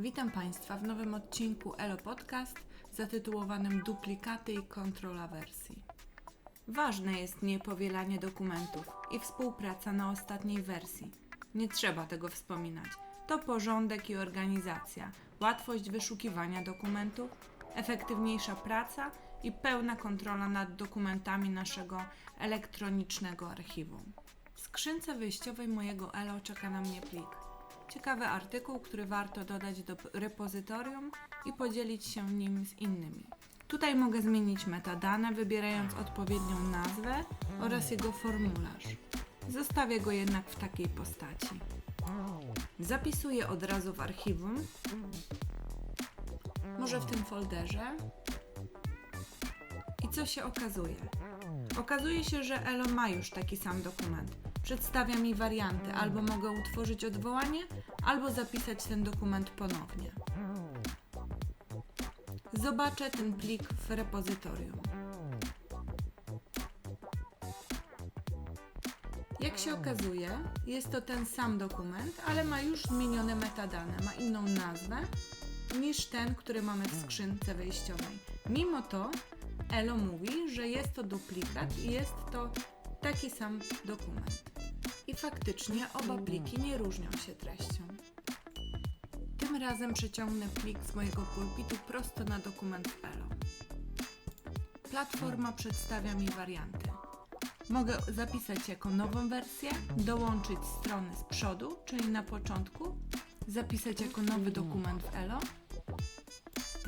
Witam Państwa w nowym odcinku Elo Podcast zatytułowanym Duplikaty i kontrola wersji. Ważne jest niepowielanie dokumentów i współpraca na ostatniej wersji. Nie trzeba tego wspominać. To porządek i organizacja, łatwość wyszukiwania dokumentów, efektywniejsza praca i pełna kontrola nad dokumentami naszego elektronicznego archiwum. W skrzynce wyjściowej mojego Elo czeka na mnie plik. Ciekawy artykuł, który warto dodać do repozytorium i podzielić się nim z innymi. Tutaj mogę zmienić metadane, wybierając odpowiednią nazwę oraz jego formularz. Zostawię go jednak w takiej postaci. Zapisuję od razu w archiwum, może w tym folderze. I co się okazuje? Okazuje się, że Elo ma już taki sam dokument. Przedstawia mi warianty, albo mogę utworzyć odwołanie, albo zapisać ten dokument ponownie. Zobaczę ten plik w repozytorium. Jak się okazuje, jest to ten sam dokument, ale ma już zmienione metadane, ma inną nazwę niż ten, który mamy w skrzynce wejściowej. Mimo to Elo mówi, że jest to duplikat i jest to taki sam dokument. I faktycznie oba pliki nie różnią się treścią. Tym razem przeciągnę plik z mojego pulpitu prosto na dokument Elo. Platforma przedstawia mi warianty. Mogę zapisać jako nową wersję, dołączyć strony z przodu, czyli na początku, zapisać jako nowy dokument w Elo,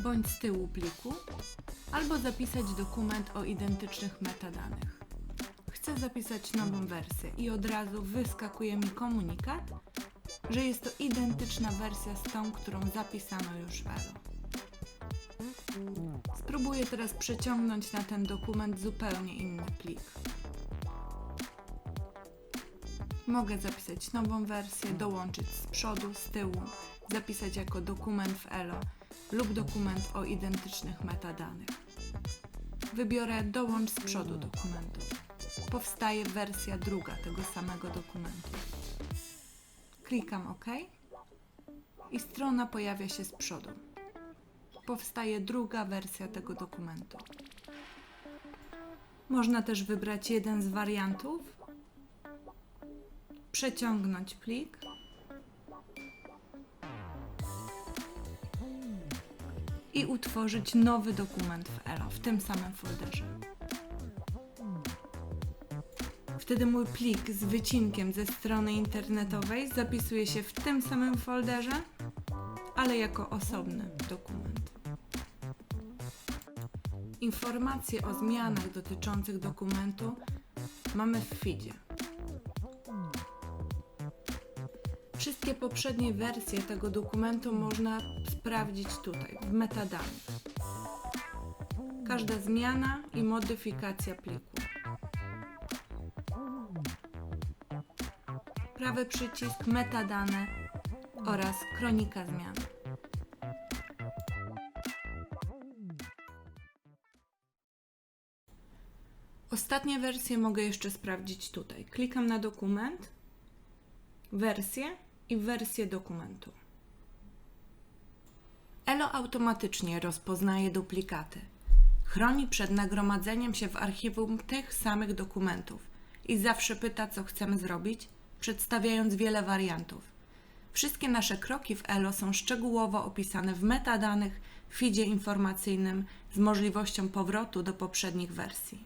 bądź z tyłu pliku, albo zapisać dokument o identycznych metadanych. Chcę zapisać nową wersję i od razu wyskakuje mi komunikat, że jest to identyczna wersja z tą, którą zapisano już w Elo. Spróbuję teraz przeciągnąć na ten dokument zupełnie inny plik. Mogę zapisać nową wersję, dołączyć z przodu, z tyłu, zapisać jako dokument w Elo lub dokument o identycznych metadanych. Wybiorę dołącz z przodu dokumentu. Powstaje wersja druga tego samego dokumentu. Klikam OK i strona pojawia się z przodu. Powstaje druga wersja tego dokumentu. Można też wybrać jeden z wariantów, przeciągnąć plik i utworzyć nowy dokument w Elo w tym samym folderze. Wtedy mój plik z wycinkiem ze strony internetowej zapisuje się w tym samym folderze, ale jako osobny dokument. Informacje o zmianach dotyczących dokumentu mamy w feedzie. Wszystkie poprzednie wersje tego dokumentu można sprawdzić tutaj, w metadanych. Każda zmiana i modyfikacja pliku. Prawy przycisk, metadane oraz kronika zmian. Ostatnie wersje mogę jeszcze sprawdzić tutaj. Klikam na dokument, wersję i wersję dokumentu. Elo automatycznie rozpoznaje duplikaty. Chroni przed nagromadzeniem się w archiwum tych samych dokumentów i zawsze pyta, co chcemy zrobić, przedstawiając wiele wariantów. Wszystkie nasze kroki w Elo są szczegółowo opisane w metadanych w feedzie informacyjnym z możliwością powrotu do poprzednich wersji.